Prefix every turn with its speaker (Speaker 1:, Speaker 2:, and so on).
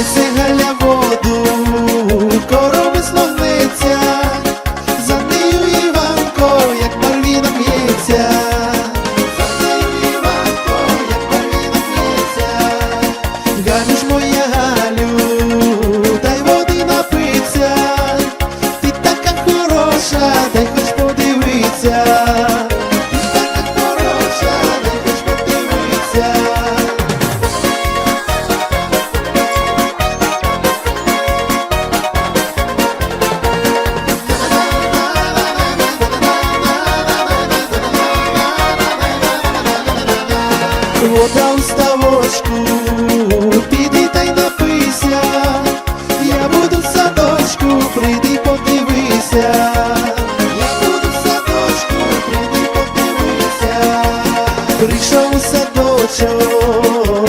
Speaker 1: veces вода в ставочку, піди та й напися, я буду в садочку, прийди подивися, я буду в садочку, прийди подивися, прийшов у садочок,